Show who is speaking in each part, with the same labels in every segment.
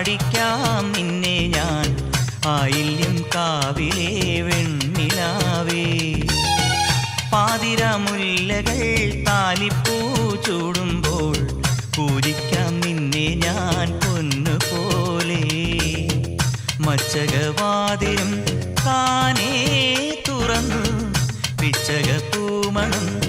Speaker 1: പാടിക്കാം നിന്നെ ഞാൻ ആയില്യം കാവിലേ വെണ്ണിലാവേ. പാതിരമുല്ലകൾ താലിപ്പൂ ചൂടുമ്പോൾ പൂരിക്കാം. നിന്നെ ഞാൻ പൊന്നുപോലെ. മച്ചകവാതിലും താനേ തുറന്നു പിച്ചകൂമണം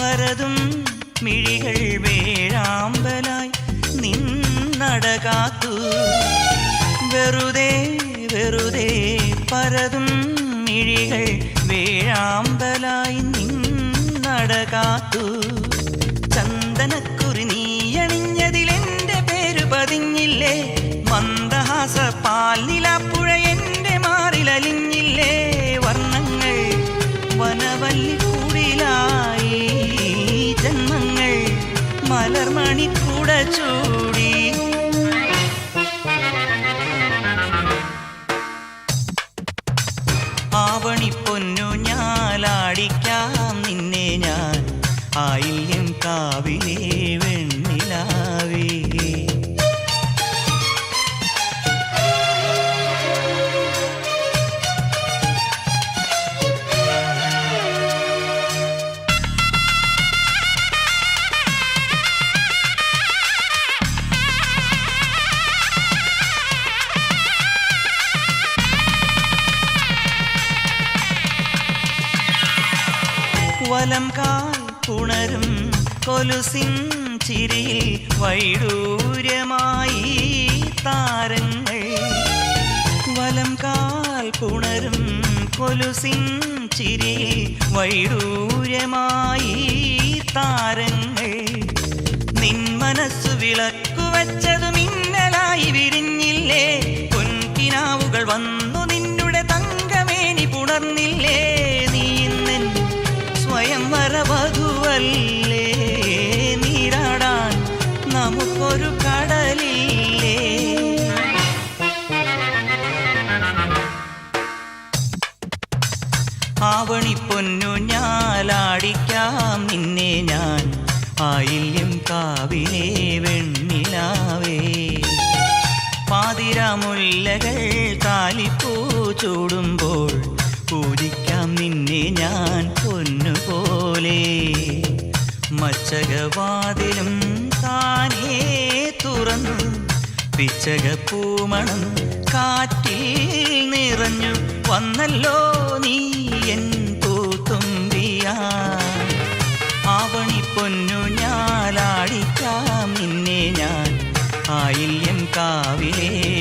Speaker 1: പരതും മിഴികൾ വേഴാമ്പലായി നിന്നടകാത്തു വെറുതെ വെറുതെ പരതും മിഴികൾ വേഴാമ്പലായി നിന്നടകാത്തു ചന്ദനക്കുറി നീയണിഞ്ഞതിലെന്റെ പേര് പതിഞ്ഞില്ലേ? മന്ദഹാസ പാൽനിലാപ്പുഴ എന്റെ മലർമണി കൂട ചൂടി. ആവണി പൊന്നു ഞാലാടിക്കാം നിന്നെ ഞാൻ. ആയില്യം കാവിലെ വലം കാൽ പുണരും കൊലുസിൻ ചിരിയിൽ വൈഡൂര്യമായി താരങ്ങൾ. വലം കാൽ പുണരും കൊലുസിൻ ചിരിയിൽ വൈഡൂര്യമായി താരങ്ങൾ. നിൻ മനസ്സു വിളക്കു വച്ചതു മിന്നലായി വിരിഞ്ഞില്ലേ? പൊൻകിനാവുകൾ വന്നു നമുക്കൊരു കടലില്ലേ? ആവണി പൊന്നു ഞാലാടിക്കാം നിന്നെ ഞാൻ. ആയില്യം കാവിലെ വെണ്ണിലാവേ. പാതിരാമുല്ലകൾ കാലിപ്പൂ ചൂടുമ്പോൾ പൂജിക്കാം നിന്നെ ഞാൻ പൊന്നുപോലെ. മച്ചകവാതിലും താനേ തുറന്നു. പിച്ചക പൂമണം കാറ്റിൽ നിറഞ്ഞു. വന്നല്ലോ നീ എൻ പൂത്തുമ്പിയാ പൊന്നു ഞാലാടിക്കാം നിന്നെ ഞാൻ. ആയില്യം കാവിലേ